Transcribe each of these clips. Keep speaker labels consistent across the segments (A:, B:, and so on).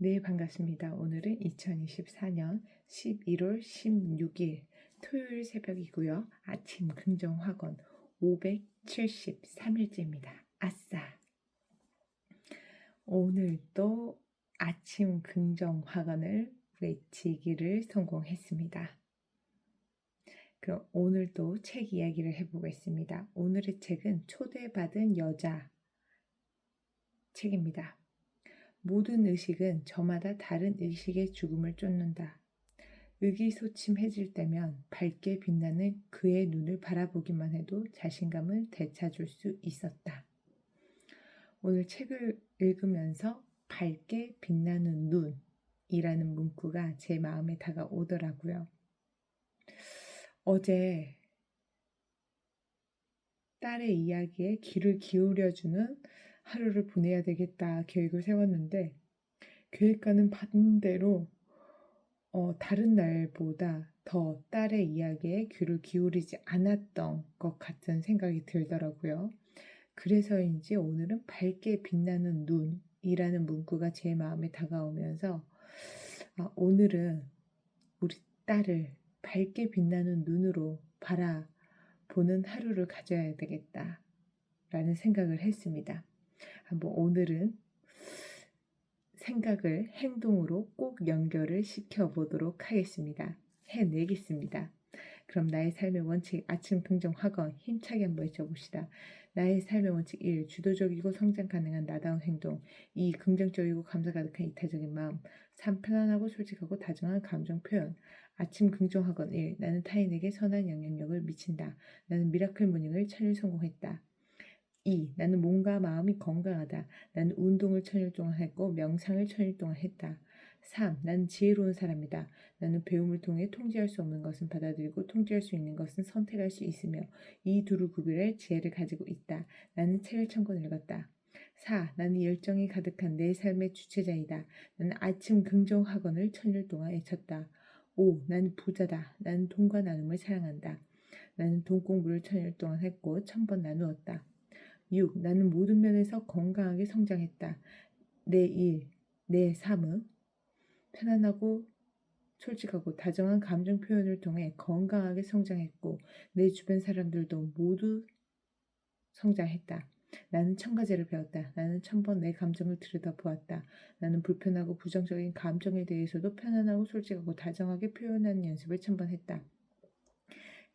A: 네, 반갑습니다. 오늘은 2024년 11월 16일 토요일 새벽이고요. 아침 긍정 학원 573일째입니다. 아싸! 오늘도 아침 긍정 학원을 외치기를 성공했습니다. 그럼 오늘도 책 이야기를 해보겠습니다. 오늘의 책은 초대받은 여자 책입니다. 모든 의식은 저마다 다른 의식의 죽음을 쫓는다. 의기소침해질 때면 밝게 빛나는 그의 눈을 바라보기만 해도 자신감을 되찾을 수 있었다. 오늘 책을 읽으면서 밝게 빛나는 눈이라는 문구가 제 마음에 다가오더라고요. 어제 딸의 이야기에 귀를 기울여주는 하루를 보내야 되겠다 계획을 세웠는데 계획과는 반대로 어, 다른 날보다 더 딸의 이야기에 귀를 기울이지 않았던 것 같은 생각이 들더라고요. 그래서인지 오늘은 밝게 빛나는 눈이라는 문구가 제 마음에 다가오면서 아, 오늘은 우리 딸을 밝게 빛나는 눈으로 바라보는 하루를 가져야 되겠다. 라는 생각을 했습니다. 한번 오늘은 생각을 행동으로 꼭 연결을 시켜보도록 하겠습니다. 해내겠습니다. 그럼 나의 삶의 원칙 아침 긍정 학원 힘차게 한번 외쳐봅시다. 나의 삶의 원칙 1. 주도적이고 성장 가능한 나다운 행동 2. 긍정적이고 감사 가득한 이타적인 마음 3. 편안하고 솔직하고 다정한 감정 표현 아침 긍정 학원 1. 나는 타인에게 선한 영향력을 미친다. 나는 미라클 모닝을 천일 성공했다. 2. 나는 몸과 마음이 건강하다. 나는 운동을 천일 동안 했고 명상을 천일 동안 했다. 3. 나는 지혜로운 사람이다. 나는 배움을 통해 통제할 수 없는 것은 받아들이고 통제할 수 있는 것은 선택할 수 있으며 이 두루 구별의 지혜를 가지고 있다. 나는 책을 천권 읽었다. 4. 나는 열정이 가득한 내 삶의 주체자이다. 나는 아침 긍정 학원을 천일 동안 외쳤다. 5. 나는 부자다. 나는 돈과 나눔을 사랑한다. 나는 돈 공부를 천일 동안 했고 천 번 나누었다. 6. 나는 모든 면에서 건강하게 성장했다. 내 일, 내 삶은 편안하고 솔직하고 다정한 감정 표현을 통해 건강하게 성장했고 내 주변 사람들도 모두 성장했다. 나는 천 가지를 배웠다. 나는 천번 내 감정을 들여다보았다. 나는 불편하고 부정적인 감정에 대해서도 편안하고 솔직하고 다정하게 표현하는 연습을 천번 했다.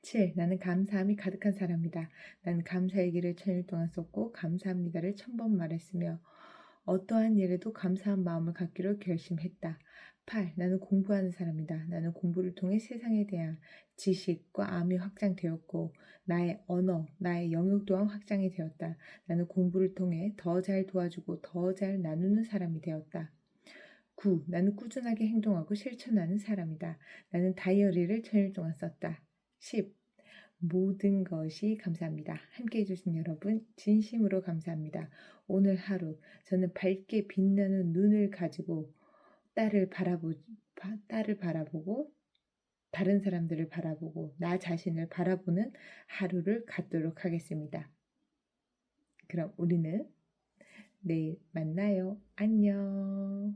A: 7. 나는 감사함이 가득한 사람이다. 나는 감사 얘기를 천일 동안 썼고 감사합니다를 천번 말했으며 어떠한 일에도 감사한 마음을 갖기로 결심했다. 8. 나는 공부하는 사람이다. 나는 공부를 통해 세상에 대한 지식과 암이 확장되었고 나의 언어, 나의 영역 또한 확장이 되었다. 나는 공부를 통해 더 잘 도와주고 더 잘 나누는 사람이 되었다. 9. 나는 꾸준하게 행동하고 실천하는 사람이다. 나는 다이어리를 천일 동안 썼다. 10. 모든 것이 감사합니다. 함께 해주신 여러분, 진심으로 감사합니다. 오늘 하루, 저는 밝게 빛나는 눈을 가지고 딸을 바라보, 바, 딸을 바라보고, 다른 사람들을 바라보고, 나 자신을 바라보는 하루를 갖도록 하겠습니다. 그럼 우리는 내일 만나요. 안녕.